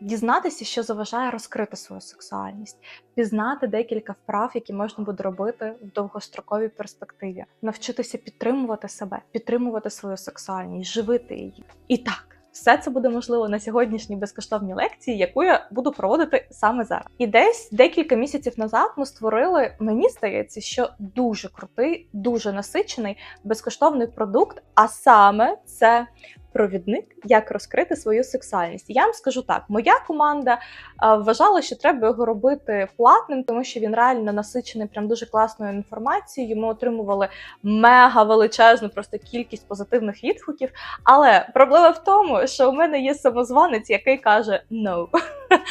дізнатися, що заважає розкрити свою сексуальність, пізнати декілька вправ, які можна буде робити в довгостроковій перспективі, навчитися підтримувати себе, підтримувати свою сексуальність, живити її. І так. Все це буде можливо на сьогоднішній безкоштовній лекції, яку я буду проводити саме зараз. І десь декілька місяців назад ми створили, мені здається, що дуже крутий, дуже насичений безкоштовний продукт. А саме це провідник, як розкрити свою сексуальність. Я вам скажу так: моя команда вважала, що треба його робити платним, тому що він реально насичений прям дуже класною інформацією. Ми отримували мега величезну просто кількість позитивних відгуків. Але проблема в тому, що у мене є самозванець, який каже «no».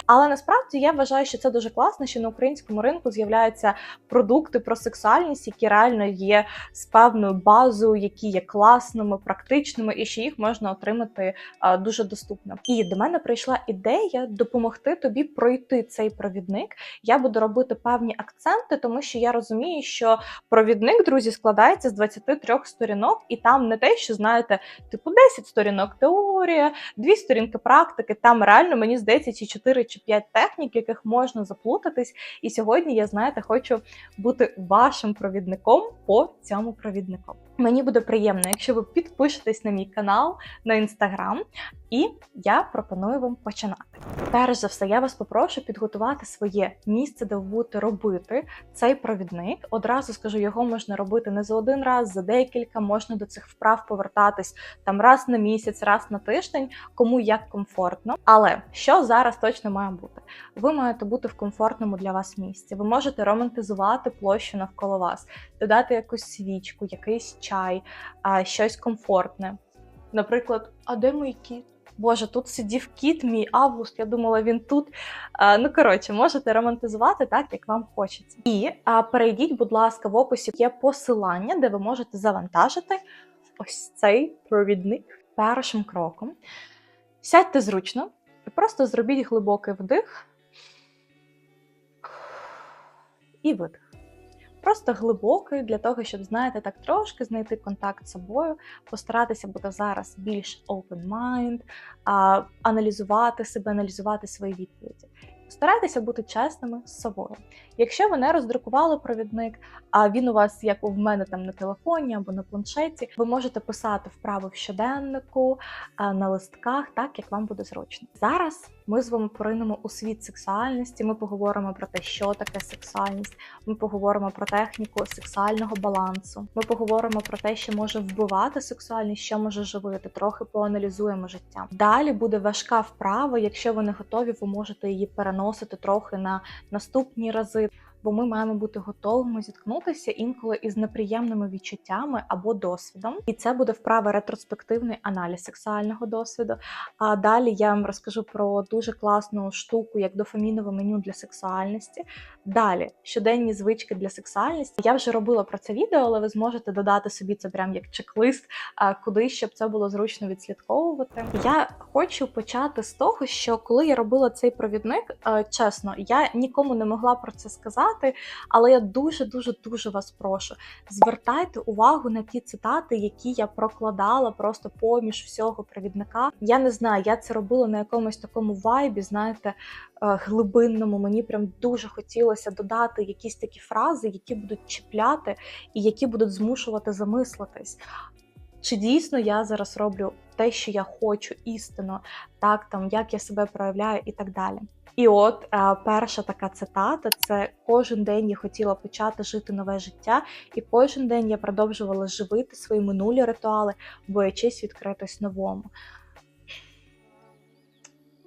Але насправді я вважаю, що це дуже класно, що на українському ринку з'являються продукти про сексуальність, які реально є з певною базою, які є класними, практичними, і що їх можна отримати дуже доступно. І до мене прийшла ідея допомогти тобі пройти цей провідник. Я буду робити певні акценти, тому що я розумію, що провідник, друзі, складається з 23 сторінок, і там не те, що знаєте, типу 10 сторінок теорія, дві сторінки практики. Там реально мені здається, чи 4 чи 5 технік, яких можна заплутатись. І сьогодні я знаєте, хочу бути вашим провідником по цьому провіднику. Мені буде приємно, якщо ви підпишетесь на мій канал на інстаграм, і я пропоную вам починати. Перш за все, я вас попрошу підготувати своє місце, де ви будете робити цей провідник. Одразу скажу, його можна робити не за один раз, за декілька, можна до цих вправ повертатись там раз на місяць, раз на тиждень, кому як комфортно. Але що зараз точно має бути? Ви маєте бути в комфортному для вас місці. Ви можете романтизувати площу навколо вас, додати якусь свічку, якийсь чай, а, щось комфортне. Наприклад, а де мій кіт? Боже, тут сидів кіт, мій август. Я думала, він тут. А, ну коротше, можете романтизувати так, як вам хочеться. І а, перейдіть, будь ласка, в описі є посилання, де ви можете завантажити ось цей провідник першим кроком. Сядьте зручно і просто зробіть глибокий вдих і видих. Просто глибокий для того, щоб, знаєте, так трошки знайти контакт з собою, постаратися бути зараз більш open mind, а, аналізувати себе, аналізувати свої відповіді. Старайтеся бути чесними з собою. Якщо ви не роздрукували провідник, а він у вас, як у мене там на телефоні або на планшеті, ви можете писати вправи в щоденнику, на листках, так як вам буде зручно. Зараз ми з вами поринемо у світ сексуальності. Ми поговоримо про те, що таке сексуальність. Ми поговоримо про техніку сексуального балансу. Ми поговоримо про те, що може вбивати сексуальність, що може живити. Трохи поаналізуємо життя. Далі буде важка вправа. Якщо ви не готові, ви можете її переносити трохи на наступні рази. Бо ми маємо бути готовими зіткнутися інколи із неприємними відчуттями або досвідом. І це буде вправа ретроспективний аналіз сексуального досвіду. А далі я вам розкажу про дуже класну штуку, як дофамінове меню для сексуальності. Далі щоденні звички для сексуальності. Я вже робила про це відео, але ви зможете додати собі це прям як чек-лист, куди щоб це було зручно відслідковувати. Я хочу почати з того, що коли я робила цей провідник, е, чесно, я нікому не могла про це сказати, але я дуже дуже дуже вас прошу. Звертайте увагу на ті цитати, які я прокладала просто поміж всього провідника. Я не знаю, я це робила на якомусь такому вайбі, знаєте, е, глибинному. Мені прям дуже хотілося додати якісь такі фрази, які будуть чіпляти і які будуть змушувати замислитись. Чи дійсно я зараз роблю те, що я хочу істину, так там як я себе проявляю і так далі. І от е, перша така цитата: це кожен день я хотіла почати жити нове життя, і кожен день я продовжувала живити свої минулі ритуали, боячись відкритись новому.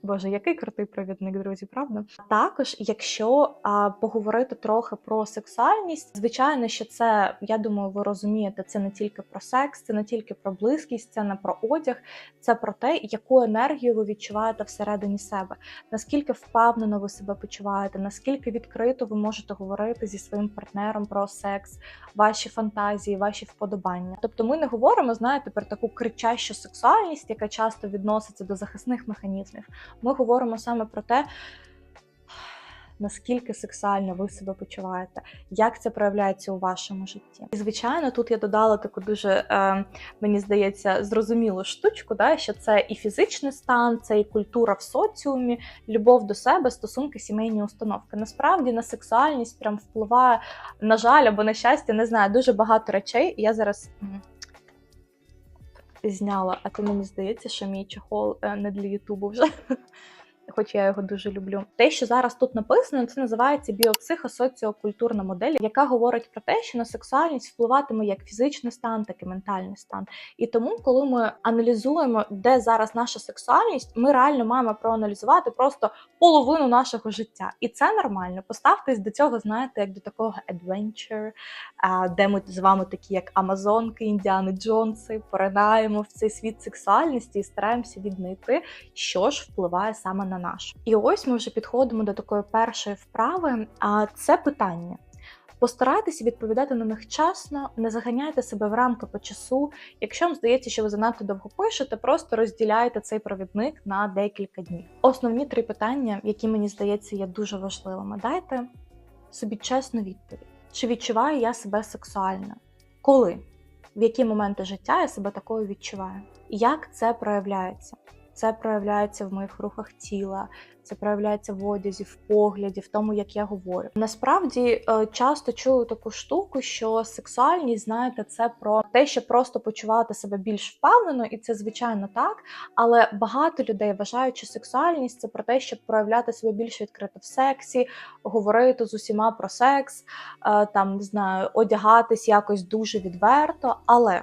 Боже, який крутий провідник, друзі, правда? Також, якщо а, поговорити трохи про сексуальність, звичайно, що це, я думаю, ви розумієте, це не тільки про секс, це не тільки про близькість, це не про одяг, це про те, яку енергію ви відчуваєте всередині себе, наскільки впевнено ви себе почуваєте, наскільки відкрито ви можете говорити зі своїм партнером про секс, ваші фантазії, ваші вподобання. Тобто, ми не говоримо, знаєте, про таку кричащу сексуальність, яка часто відноситься до захисних механізмів. Ми говоримо саме про те, наскільки сексуально ви себе почуваєте, як це проявляється у вашому житті. І звичайно, тут я додала таку дуже, е, мені здається, зрозумілу штучку, да, що це і фізичний стан, це і культура в соціумі, любов до себе, стосунки, сімейні установки. Насправді на сексуальність прям впливає, на жаль, або на щастя, не знаю, дуже багато речей. Я зараз. Зняла, а то мені здається, що мій чехол е, не для Ютубу вже. Хоч я його дуже люблю. Те, що зараз тут написано, це називається біопсихосоціокультурна модель, яка говорить про те, що на сексуальність впливатиме як фізичний стан, так і ментальний стан. І тому, коли ми аналізуємо, де зараз наша сексуальність, ми реально маємо проаналізувати просто половину нашого життя. І це нормально. Поставтесь до цього, знаєте, як до такого adventure, де ми з вами такі, як Амазонки, Індіани Джонси, поринаємо в цей світ сексуальності і стараємося віднайти, що ж впливає саме на наш. І ось ми вже підходимо до такої першої вправи. А це питання. Постарайтеся відповідати на них чесно, не заганяйте себе в рамки по часу. Якщо вам здається, що ви занадто довго пишете, просто розділяйте цей провідник на декілька днів. Основні три питання, які мені здається є дуже важливими. Дайте собі чесну відповідь: чи відчуваю я себе сексуально? Коли? В які моменти життя я себе такою відчуваю? Як це проявляється? Це проявляється в моїх рухах тіла, це проявляється в одязі, в погляді, в тому, як я говорю. Насправді е, часто чую таку штуку, що сексуальність, знаєте, це про те, щоб просто почувати себе більш впевнено, і це звичайно так. Але багато людей вважають, що сексуальність це про те, щоб проявляти себе більш відкрито в сексі, говорити з усіма про секс, е, там не знаю, одягатись якось дуже відверто. Але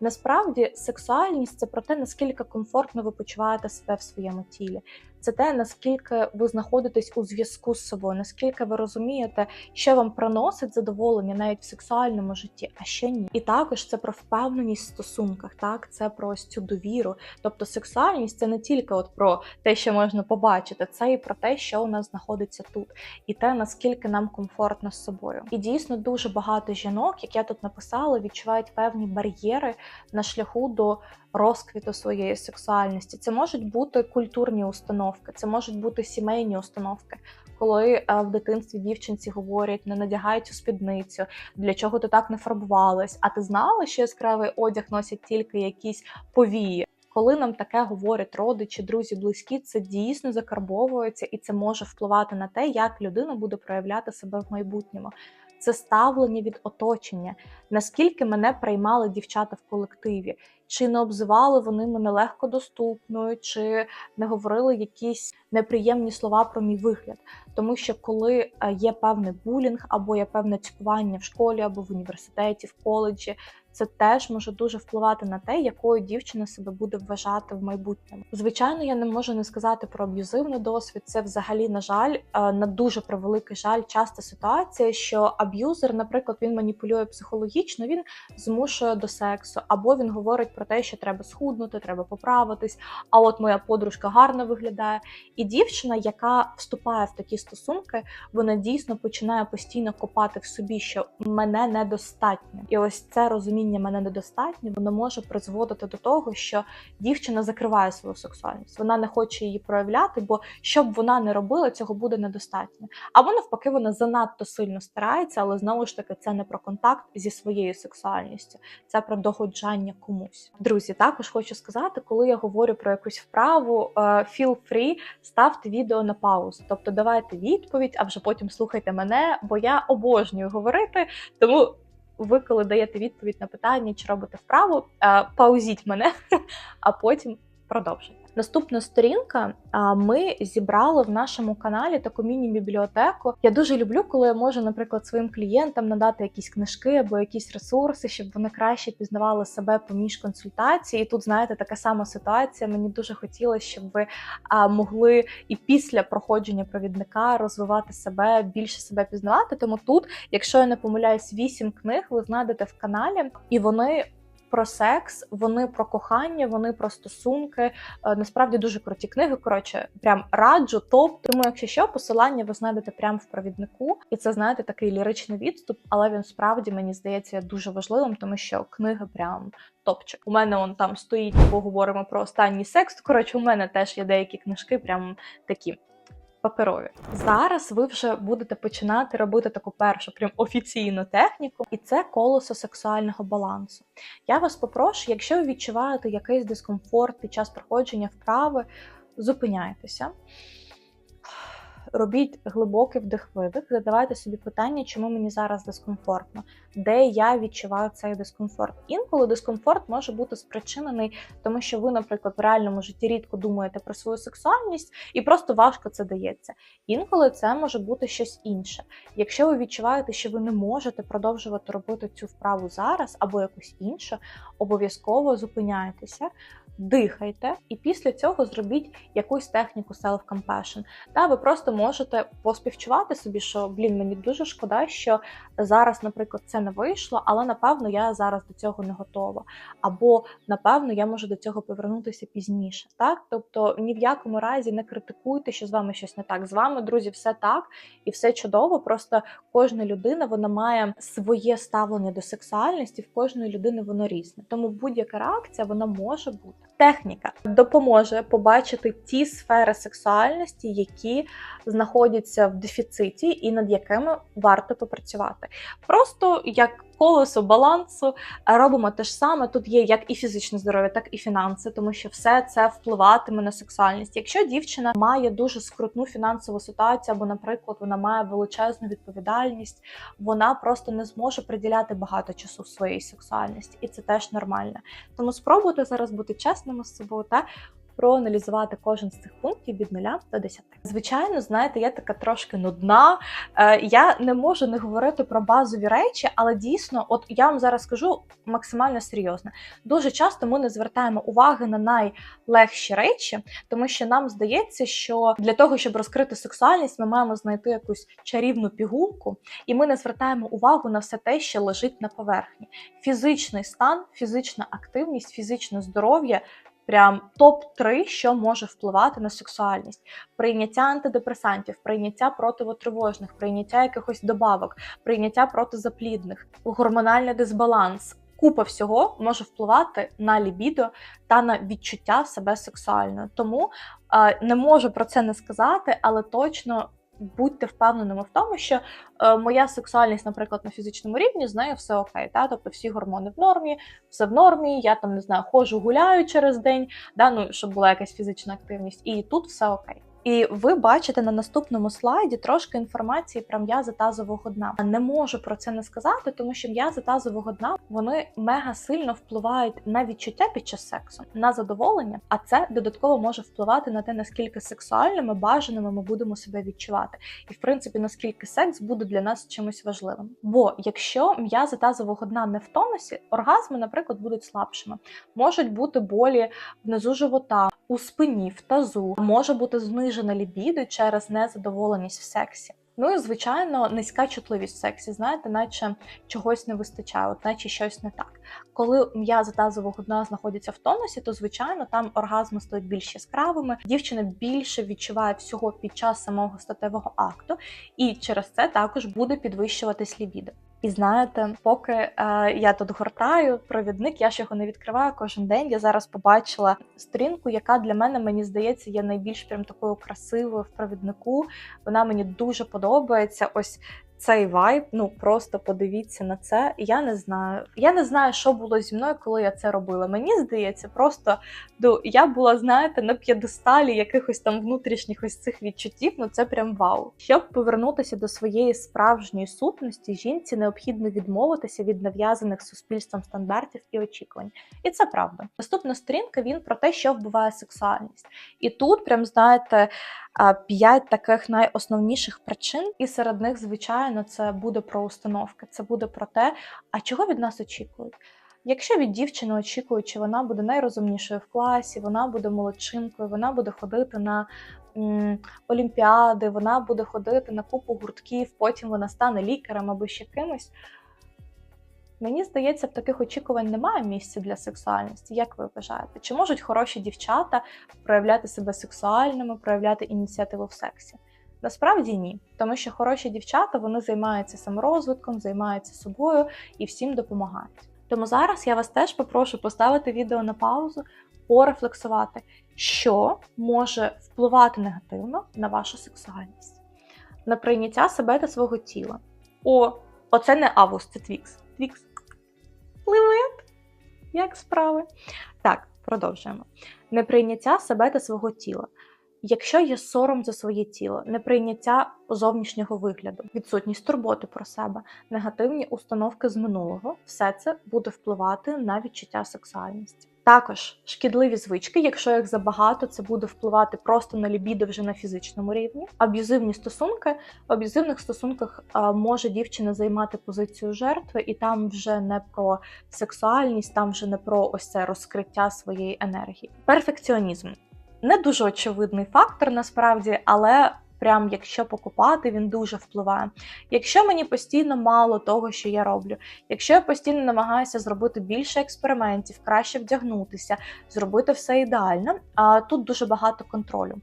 Насправді сексуальність це про те, наскільки комфортно ви почуваєте себе в своєму тілі. Це те, наскільки ви знаходитесь у зв'язку з собою, наскільки ви розумієте, що вам приносить задоволення навіть в сексуальному житті, а що ні. І також це про впевненість в стосунках, так це про ось цю довіру. Тобто сексуальність це не тільки от про те, що можна побачити, це і про те, що у нас знаходиться тут, і те, наскільки нам комфортно з собою. І дійсно дуже багато жінок, як я тут написала, відчувають певні бар'єри на шляху до розквіту своєї сексуальності. Це можуть бути культурні установки, це можуть бути сімейні установки. Коли е, в дитинстві дівчинці говорять, не надягай цю спідницю, для чого ти так не фарбувалась? А ти знала, що яскравий одяг носять тільки якісь повії? Коли нам таке говорять родичі, друзі, близькі, це дійсно закарбовується і це може впливати на те, як людина буде проявляти себе в майбутньому. Це ставлення від оточення, наскільки мене приймали дівчата в колективі, чи не обзивали вони мене легко доступною, чи не говорили якісь неприємні слова про мій вигляд. Тому що коли е, є певний булінг, або є певне цькування в школі, або в університеті, в коледжі, це теж може дуже впливати на те, якою дівчина себе буде вважати в майбутньому. Звичайно, я не можу не сказати про аб'юзивний досвід. Це взагалі, на жаль, е, на дуже превеликий жаль, часта ситуація, що аб'юзер, наприклад, він маніпулює психологічно, він змушує до сексу, або він говорить про те, що треба схуднути, треба поправитись. А от моя подружка гарно виглядає. І дівчина, яка вступає в такі стосунки, вона дійсно починає постійно копати в собі, що мене недостатньо, і ось це розуміння мене недостатньо, воно може призводити до того, що дівчина закриває свою сексуальність. Вона не хоче її проявляти, бо що б вона не робила, цього буде недостатньо. Або навпаки, вона занадто сильно старається, але знову ж таки це не про контакт зі своєю сексуальністю, це про догоджання комусь. Друзі, також хочу сказати, коли я говорю про якусь вправу, е, feel free, ставте відео на паузу. Тобто давайте відповідь, а вже потім слухайте мене, бо я обожнюю говорити, тому. Ви, коли даєте відповідь на питання, чи робите вправу, е, паузіть мене, а потім продовжуйте. Наступна сторінка. Ми зібрали в нашому каналі таку міні-бібліотеку. Я дуже люблю, коли я можу, наприклад, своїм клієнтам надати якісь книжки або якісь ресурси, щоб вони краще пізнавали себе поміж консультацій. І тут, знаєте, така сама ситуація. Мені дуже хотілося, щоб ви могли і після проходження провідника розвивати себе, більше себе пізнавати. Тому тут, якщо я не помиляюсь, вісім книг ви знайдете в каналі, і вони про секс, вони про кохання, вони про стосунки. Е, Насправді дуже круті книги. Коротше, прям раджу, топ. Тому, якщо що, посилання ви знайдете прямо в провіднику, і це знаєте такий ліричний відступ, але він справді мені здається дуже важливим, тому що книги прям топчик. У мене он там стоїть, поговоримо про останній секс. Коротше, у мене теж є деякі книжки, прям такі паперові. Зараз ви вже будете починати робити таку першу прям офіційну техніку, і це колесо сексуального балансу. Я вас попрошу, якщо ви відчуваєте якийсь дискомфорт під час проходження вправи, зупиняйтеся. Робіть глибокий вдих-видих, задавайте собі питання, чому мені зараз дискомфортно, де я відчуваю цей дискомфорт. Інколи дискомфорт може бути спричинений, тому що ви, наприклад, в реальному житті рідко думаєте про свою сексуальність і просто важко це дається. Інколи це може бути щось інше. Якщо ви відчуваєте, що ви не можете продовжувати робити цю вправу зараз або якусь іншу, обов'язково зупиняйтеся. Дихайте, і після цього зробіть якусь техніку self-compassion. Та ви просто можете поспівчувати собі, що блін, мені дуже шкода, що зараз, наприклад, це не вийшло, але напевно я зараз до цього не готова. Або напевно я можу до цього повернутися пізніше. Так, тобто ні в якому разі не критикуйте, що з вами щось не так. З вами, друзі, все так і все чудово. Просто кожна людина вона має своє ставлення до сексуальності, в кожної людини воно різне. Тому будь-яка реакція вона може бути. Техніка допоможе побачити ті сфери сексуальності, які знаходяться в дефіциті, і над якими варто попрацювати. Просто як колесо балансу робимо те ж саме. Тут є як і фізичне здоров'я, так і фінанси, тому що все це впливатиме на сексуальність. Якщо дівчина має дуже скрутну фінансову ситуацію, або, наприклад, вона має величезну відповідальність, вона просто не зможе приділяти багато часу своїй сексуальності, і це теж нормально. Тому спробуйте зараз бути чесними з собою та проаналізувати кожен з цих пунктів від 0 до 10. Звичайно, знаєте, я така трошки нудна. Е, я не можу не говорити про базові речі, але дійсно, от я вам зараз скажу максимально серйозно. Дуже часто ми не звертаємо уваги на найлегші речі, тому що нам здається, що для того, щоб розкрити сексуальність, ми маємо знайти якусь чарівну пігулку, і ми не звертаємо увагу на все те, що лежить на поверхні. Фізичний стан, фізична активність, фізичне здоров'я прям топ-3, що може впливати на сексуальність: прийняття антидепресантів, прийняття противотривожних, прийняття якихось добавок, прийняття протизаплідних, гормональний дисбаланс. Купа всього може впливати на лібідо та на відчуття себе сексуальною. Тому е, не можу про це не сказати, але точно будьте впевненими в тому, що е, моя сексуальність, наприклад, на фізичному рівні з нею все окей. Та? Тобто всі гормони в нормі, все в нормі, я там не знаю, ходжу, гуляю через день, да? ну, щоб була якась фізична активність, і тут все окей. І ви бачите на наступному слайді трошки інформації про м'язи тазового дна. Не можу про це не сказати, тому що м'язи тазового дна вони мега сильно впливають на відчуття під час сексу, на задоволення, а це додатково може впливати на те, наскільки сексуальними, бажаними ми будемо себе відчувати, і в принципі наскільки секс буде для нас чимось важливим. Бо якщо м'язи тазового дна не в тонусі, оргазми, наприклад, будуть слабшими, можуть бути болі внизу живота, у спині, в тазу, може бути знижена лібідо через незадоволеність в сексі. Ну і звичайно, низька чутливість в сексі, знаєте, наче чогось не вистачає, от наче щось не так. Коли м'язи тазового дна знаходяться в тонусі, то звичайно там оргазми стають більш яскравими, дівчина більше відчуває всього під час самого статевого акту, і через це також буде підвищуватись лібідо. І знаєте, поки е, я тут гортаю провідник, я ж його не відкриваю кожен день. Я зараз побачила сторінку, яка для мене мені здається є найбільш прям такою красивою в провіднику. Вона мені дуже подобається. Ось цей вайб, ну просто подивіться на це. Я не знаю. Я не знаю, що було зі мною, коли я це робила. Мені здається, просто ну, я була, знаєте, на п'єдесталі якихось там внутрішніх ось цих відчуттів. Ну це прям вау. Щоб повернутися до своєї справжньої сутності, жінці необхідно відмовитися від нав'язаних суспільством стандартів і очікувань. І це правда. Наступна сторінка він про те, що вбиває сексуальність. І тут, прям знаєте, п'ять таких найосновніших причин, і серед них, звичайно, це буде про установки. Це буде про те, а чого від нас очікують. Якщо від дівчини очікують, що вона буде найрозумнішою в класі, вона буде молодчинкою, вона буде ходити на олімпіади, вона буде ходити на купу гуртків, потім вона стане лікарем або ще кимось. Мені здається, в таких очікувань немає місця для сексуальності. Як ви вважаєте? Чи можуть хороші дівчата проявляти себе сексуальними, проявляти ініціативу в сексі? Насправді ні, тому що хороші дівчата вони займаються саморозвитком, займаються собою і всім допомагають. Тому зараз я вас теж попрошу поставити відео на паузу, порефлексувати, що може впливати негативно на вашу сексуальність, на прийняття себе та свого тіла. О, оце не авус, це твікс. Твікс. Пливет. Як справи? Так, продовжуємо. Неприйняття себе та свого тіла. Якщо є сором за своє тіло, неприйняття зовнішнього вигляду, відсутність турботи про себе, негативні установки з минулого, все це буде впливати на відчуття сексуальності. Також шкідливі звички, якщо їх забагато, це буде впливати просто на лібідо вже на фізичному рівні. Аб'юзивні стосунки в аб'юзивних стосунках може дівчина займати позицію жертви, і там вже не про сексуальність, там вже не про ось це розкриття своєї енергії. Перфекціонізм не дуже очевидний фактор насправді, але прям якщо покупати, він дуже впливає. Якщо мені постійно мало того, що я роблю, якщо я постійно намагаюся зробити більше експериментів, краще вдягнутися, зробити все ідеально, а тут дуже багато контролю.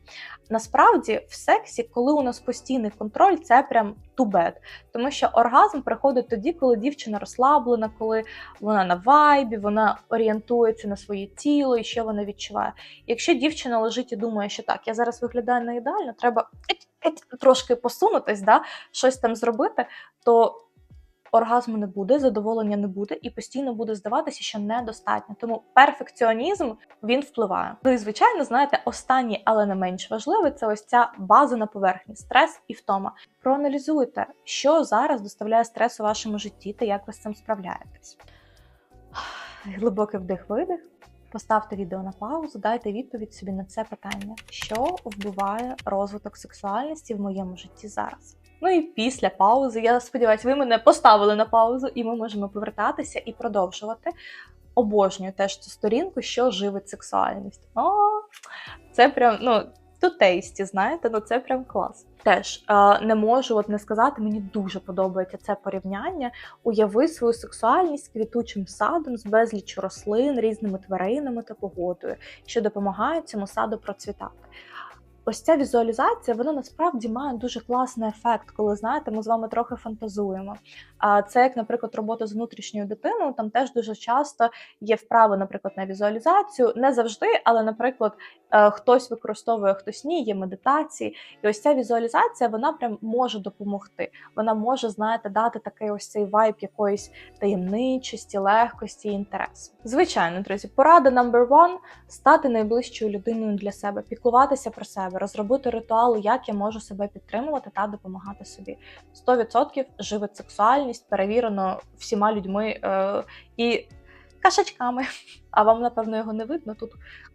Насправді, в сексі, коли у нас постійний контроль, це прям too bad. Тому що оргазм приходить тоді, коли дівчина розслаблена, коли вона на вайбі, вона орієнтується на своє тіло і що вона відчуває. Якщо дівчина лежить і думає, що так, я зараз виглядаю не ідеально, треба трошки посунутись, да, щось там зробити, то оргазму не буде, задоволення не буде, і постійно буде здаватися, що недостатньо. Тому перфекціонізм він впливає. Ну і звичайно, знаєте, останнє, але не менш важливе, це ось ця база на поверхні, стрес і втома. Проаналізуйте, що зараз доставляє стрес у вашому житті та як ви з цим справляєтесь. Глибокий вдих-видих. Поставте відео на паузу, дайте відповідь собі на це питання, що вбиває розвиток сексуальності в моєму житті зараз. Ну і після паузи, я сподіваюся, ви мене поставили на паузу, і ми можемо повертатися і продовжувати. Обожнюю теж цю сторінку, що живить сексуальність. О, це прям, ну, to tasty, знаєте, ну це прям клас. Теж не можу от не сказати, мені дуже подобається це порівняння. Уяви свою сексуальність квітучим садом з безліччю рослин, різними тваринами та погодою, що допомагають цьому саду процвітати. Ось ця візуалізація, вона насправді має дуже класний ефект, коли знаєте, ми з вами трохи фантазуємо. А це як, наприклад, робота з внутрішньою дитиною. Там теж дуже часто є вправи, наприклад, на візуалізацію. Не завжди, але, наприклад, хтось використовує, хтось ні, є медитації. І ось ця візуалізація вона прям може допомогти. Вона може, знаєте, дати такий ось цей вайб якоїсь таємничості, легкості, інтересу. Звичайно, друзі, порада number one – стати найближчою людиною для себе, піклуватися про себе, розробити ритуали, як я можу себе підтримувати та допомагати собі. 100% живить сексуальність, перевірено всіма людьми е, і кашачками. А вам, напевно, його не видно. Тут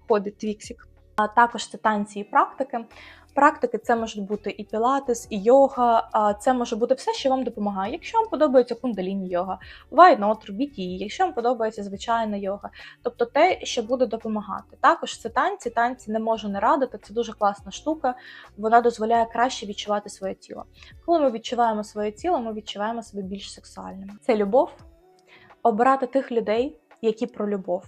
ходить твіксік. А також це танці і практики. Практики це можуть бути і пілатес, і йога. Це може бути все, що вам допомагає. Якщо вам подобається кундаліні йога, not, робіть її, якщо вам подобається звичайна йога, тобто те, що буде допомагати. Також це танці. Танці не можу не радити. Це дуже класна штука. Вона дозволяє краще відчувати своє тіло. Коли ми відчуваємо своє тіло, ми відчуваємо себе більш сексуальними. Це любов, обирати тих людей, які про любов,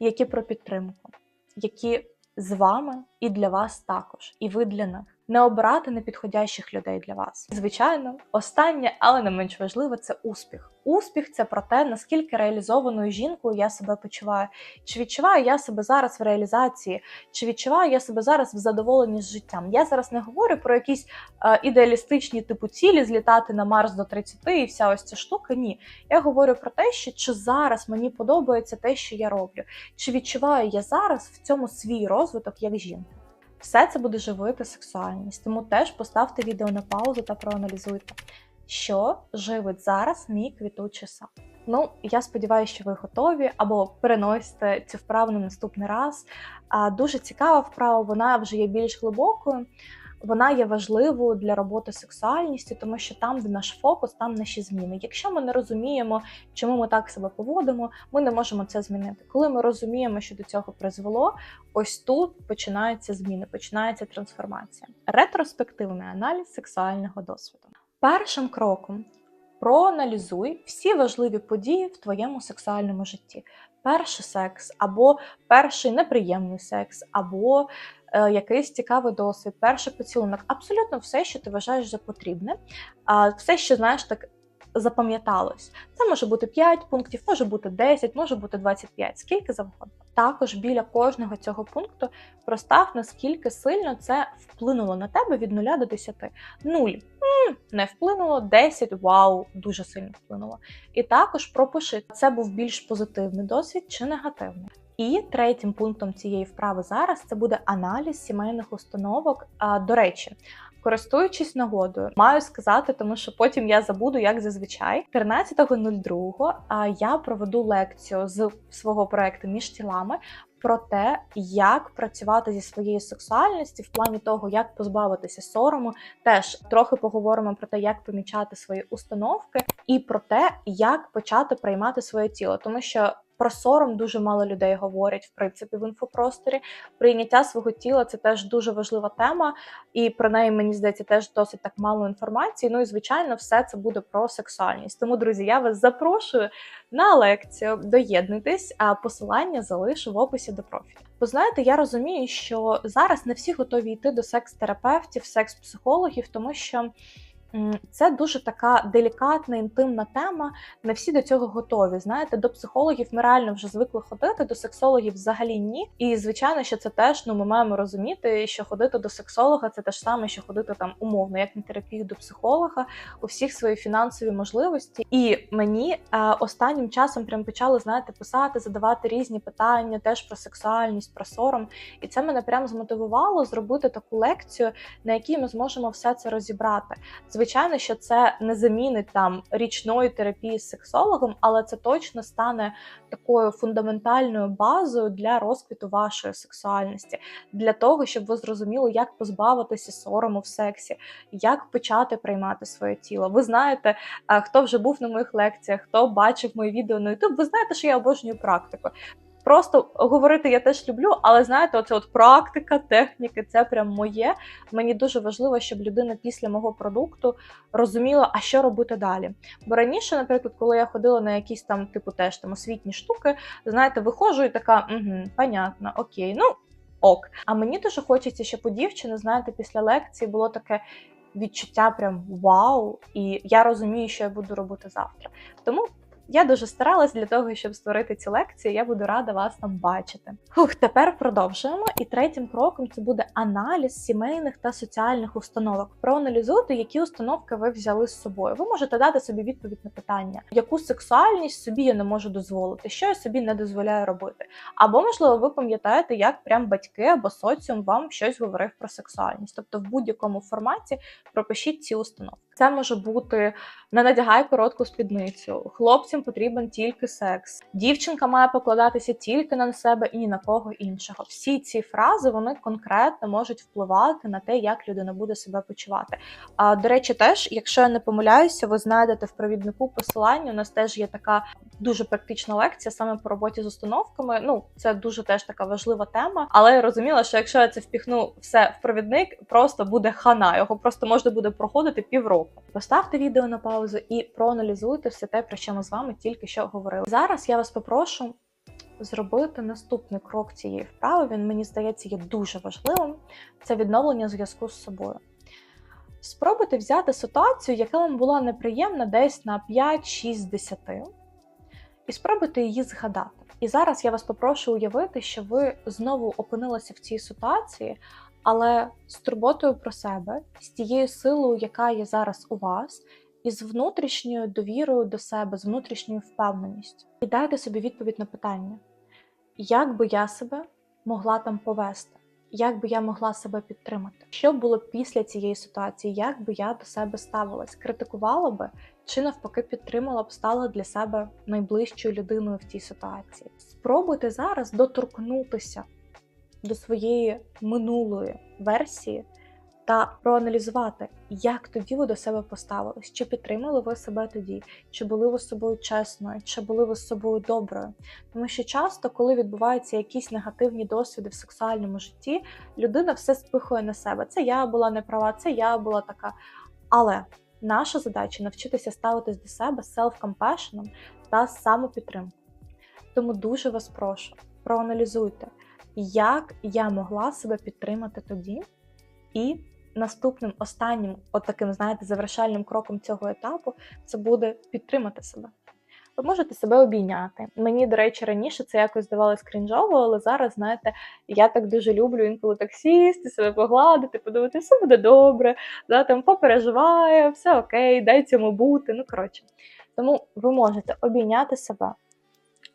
які про підтримку, які з вами і для вас також, і ви для них. Не обирати непідходящих людей для вас. Звичайно, останнє, але не менш важливе, це успіх. Успіх це про те, наскільки реалізованою жінкою я себе почуваю. Чи відчуваю я себе зараз в реалізації, чи відчуваю я себе зараз в задоволенні з життям. Я зараз не говорю про якісь е, ідеалістичні типу цілі злітати на Марс до 30 і вся ось ця штука. Ні. Я говорю про те, що чи зараз мені подобається те, що я роблю, чи відчуваю я зараз в цьому свій розвиток як жінка. Все це буде живити сексуальність, тому теж поставте відео на паузу та проаналізуйте, що живить зараз мій квітучий сад. Ну, я сподіваюся, що ви готові або переносите цю вправу на наступний раз. А Дуже цікава вправа, вона вже є більш глибокою вона є важливою для роботи сексуальністю, тому що там, де наш фокус, там наші зміни. Якщо ми не розуміємо, чому ми так себе поводимо, ми не можемо це змінити. Коли ми розуміємо, що до цього призвело, ось тут починаються зміни, починається трансформація. Ретроспективний аналіз сексуального досвіду. Першим кроком. Проаналізуй всі важливі події в твоєму сексуальному житті. Перший секс, або перший неприємний секс, або якийсь цікавий досвід, перший поцілунок, абсолютно все, що ти вважаєш за потрібне, все, що знаєш, так запам'яталось. Це може бути 5 пунктів, може бути 10, може бути 25, скільки завгодно. Також біля кожного цього пункту простав, наскільки сильно це вплинуло на тебе від 0 до 10. 0 не вплинуло, 10 вау, дуже сильно вплинуло. І також пропиши, це був більш позитивний досвід чи негативний. І третім пунктом цієї вправи зараз це буде аналіз сімейних установок. А, До речі, користуючись нагодою, маю сказати, тому що потім я забуду, як зазвичай. 13.02 а, я проведу лекцію з свого проекту між тілами. Про те, як працювати зі своєю сексуальністю в плані того, як позбавитися сорому, теж трохи поговоримо про те, як помічати свої установки, і про те, як почати приймати своє тіло, тому що про сором дуже мало людей говорять в принципі в інфопросторі. Прийняття свого тіла це теж дуже важлива тема, і про неї мені здається теж досить так мало інформації. Ну і звичайно, все це буде про сексуальність. Тому, друзі, я вас запрошую на лекцію. Доєднуйтесь, а посилання залишу в описі до профілю. Бо знаєте, я розумію, що зараз не всі готові йти до секс-терапевтів, секс-психологів, тому що. Це дуже така делікатна, інтимна тема. Не всі до цього готові. Знаєте, до психологів ми реально вже звикли ходити, до сексологів взагалі ні. І звичайно, що це теж ну ми маємо розуміти, що ходити до сексолога це те ж саме, що ходити там умовно, як на терапію до психолога, у всіх свої фінансові можливості. І мені е, останнім часом прям почали знаєте писати, задавати різні питання, теж про сексуальність, про сором. І це мене прям змотивувало зробити таку лекцію, на якій ми зможемо все це розібрати. Звичайно, що це не замінить там річної терапії з сексологом, але це точно стане такою фундаментальною базою для розквіту вашої сексуальності, для того, щоб ви зрозуміли, як позбавитися сорому в сексі, як почати приймати своє тіло. Ви знаєте, хто вже був на моїх лекціях, хто бачив мої відео на YouTube, ви знаєте, що я обожнюю практику. Просто говорити я теж люблю, але знаєте, оце от практика, техніки це прям моє. Мені дуже важливо, щоб людина після мого продукту розуміла, а що робити далі. Бо раніше, наприклад, коли я ходила на якісь там, типу, теж там освітні штуки, знаєте, виходжу і така, угу, понятно, окей, ну ок. А мені дуже хочеться, щоб у дівчини, знаєте, після лекції було таке. Відчуття прям вау, і я розумію, що я буду робити завтра. Тому я дуже старалась для того, щоб створити ці лекції. Я буду рада вас там бачити. Хух, тепер продовжуємо. І третім кроком це буде аналіз сімейних та соціальних установок. Проаналізуйте, які установки ви взяли з собою. Ви можете дати собі відповідь на питання, яку сексуальність собі я не можу дозволити, що я собі не дозволяю робити. Або, можливо, ви пам'ятаєте, як прям батьки або соціум вам щось говорив про сексуальність. Тобто, в будь-якому форматі пропишіть ці установки. Це може бути не надягай коротку спідницю, хлопцям потрібен тільки секс, дівчинка має покладатися тільки на себе і ні на кого іншого. Всі ці фрази вони конкретно можуть впливати на те, як людина буде себе почувати. А до речі, теж, якщо я не помиляюся, ви знайдете в провіднику посилання. У нас теж є така дуже практична лекція саме по роботі з установками. Ну це дуже теж така важлива тема. Але я розуміла, що якщо я це впіхну все в провідник, просто буде хана. Його просто можна буде проходити півроку. Поставте відео на паузу і проаналізуйте все те, про що ми з вами тільки що говорили. Зараз я вас попрошу зробити наступний крок цієї вправи. Він мені здається є дуже важливим. Це відновлення зв'язку з собою. Спробуйте взяти ситуацію, яка вам була неприємна десь на 5-6 з 10, і спробуйте її згадати. І зараз я вас попрошу уявити, що ви знову опинилися в цій ситуації, але з турботою про себе, з тією силою, яка є зараз у вас, і з внутрішньою довірою до себе, з внутрішньою впевненістю. І дайте собі відповідь на питання, як би я себе могла там повести, як би я могла себе підтримати? Що було після цієї ситуації, як би я до себе ставилась? Критикувала би чи навпаки підтримала б стала для себе найближчою людиною в цій ситуації? Спробуйте зараз доторкнутися до своєї минулої версії та проаналізувати, як тоді ви до себе поставились, чи підтримали ви себе тоді, чи були ви з собою чесною, чи були ви з собою доброю. Тому що часто, коли відбуваються якісь негативні досвіди в сексуальному житті, людина все спихує на себе. Це я була неправа, це я була така. Але наша задача навчитися ставитись до себе селф-компешеном та самопідтримкою. Тому дуже вас прошу, проаналізуйте як я могла себе підтримати тоді, і наступним останнім, от таким, знаєте, завершальним кроком цього етапу це буде підтримати себе. Ви можете себе обійняти. Мені, до речі, раніше це якось здавалось крінжово, але зараз, знаєте, я так дуже люблю інколи так сісти, себе погладити, подумати, все буде добре, да, там попереживає, все окей, дай цьому бути. Ну, коротше. Тому ви можете обійняти себе,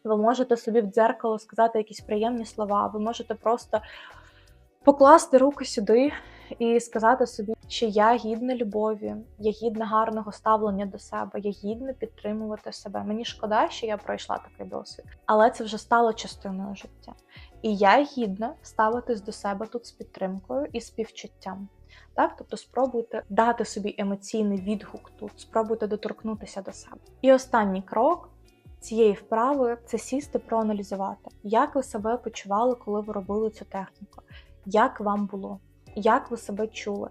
ви можете собі в дзеркало сказати якісь приємні слова, ви можете просто покласти руку сюди і сказати собі, що я гідна любові, я гідна гарного ставлення до себе, я гідна підтримувати себе. Мені шкода, що я пройшла такий досвід, але це вже стало частиною життя. І я гідна ставитись до себе тут з підтримкою і співчуттям. Так, тобто спробуйте дати собі емоційний відгук тут, спробуйте доторкнутися до себе. І останній крок цієї вправи це сісти, проаналізувати, як ви себе почували, коли ви робили цю техніку, як вам було, як ви себе чули.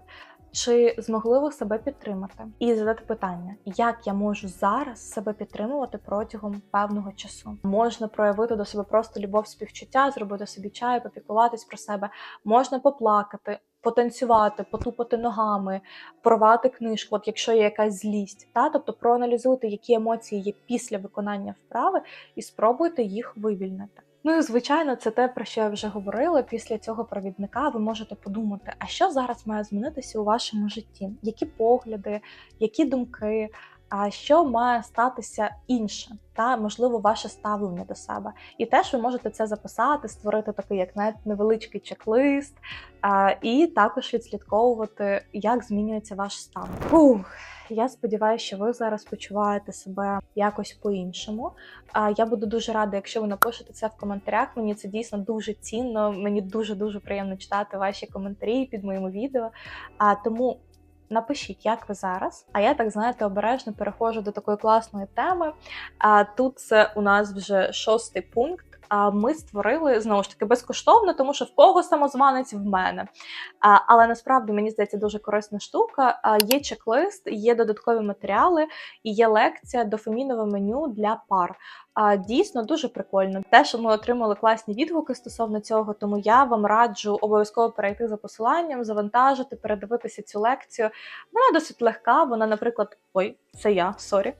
Чи змогли ви себе підтримати і задати питання, як я можу зараз себе підтримувати протягом певного часу? Можна проявити до себе просто любов, співчуття, зробити собі чай, попіклуватись про себе, можна поплакати, потанцювати, потупати ногами, порвати книжку, от якщо є якась злість, та тобто проаналізуйте, які емоції є після виконання вправи, і спробуйте їх вивільнити. Ну і звичайно, це те, про що я вже говорила. Після цього провідника ви можете подумати, а що зараз має змінитися у вашому житті? Які погляди, які думки, а що має статися інше, та можливо ваше ставлення до себе. І теж ви можете це записати, створити такий, як навіть невеличкий чек-лист, і також відслідковувати, як змінюється ваш стан. Фух. Я сподіваюся, що ви зараз почуваєте себе якось по-іншому. Я буду дуже рада, якщо ви напишете це в коментарях. Мені це дійсно дуже цінно. Мені дуже дуже приємно читати ваші коментарі під моїми відео. А тому. Напишіть, як ви зараз. А я так знаєте, обережно переходжу до такої класної теми. А тут це у нас вже шостий пункт. Ми створили знову ж таки безкоштовно, тому що в кого самозванець в мене. Але насправді мені здається дуже корисна штука. Є чек-лист, є додаткові матеріали і є лекція дофамінове меню для пар. А, дійсно дуже прикольно. Те, що ми отримали класні відгуки стосовно цього, тому я вам раджу обов'язково перейти за посиланням, завантажити, передивитися цю лекцію. Вона досить легка. Вона, наприклад, ой, це я, сорі.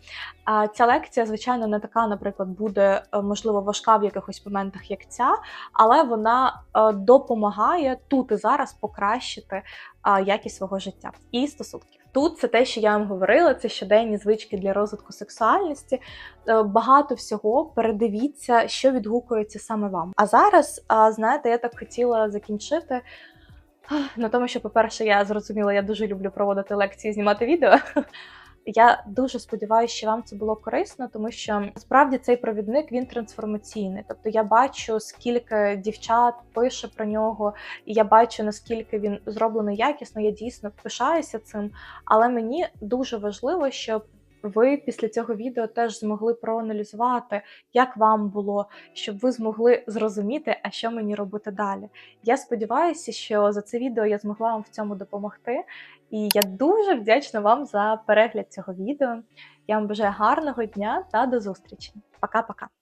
А ця лекція, звичайно, не така, наприклад, буде е, можливо важка в якихось моментах, як ця, але вона е, допомагає тут і зараз покращити якість свого життя і стосунків. Тут це те, що я вам говорила, це щоденні звички для розвитку сексуальності. Е, Багато всього передивіться, що відгукується саме вам. А зараз, знаєте, я так хотіла закінчити. На тому, що, по-перше, я зрозуміла, я дуже люблю проводити лекції, знімати відео. Я дуже сподіваюся, що вам це було корисно, тому що справді цей провідник він трансформаційний. Тобто я бачу, скільки дівчат пише про нього, і я бачу наскільки він зроблений якісно. Я дійсно пишаюся цим. Але мені дуже важливо, щоб ви після цього відео теж змогли проаналізувати, як вам було, щоб ви змогли зрозуміти, а що мені робити далі. Я сподіваюся, що за це відео я змогла вам в цьому допомогти. І я дуже вдячна вам за перегляд цього відео. Я вам бажаю гарного дня та до зустрічі. Пока-пока.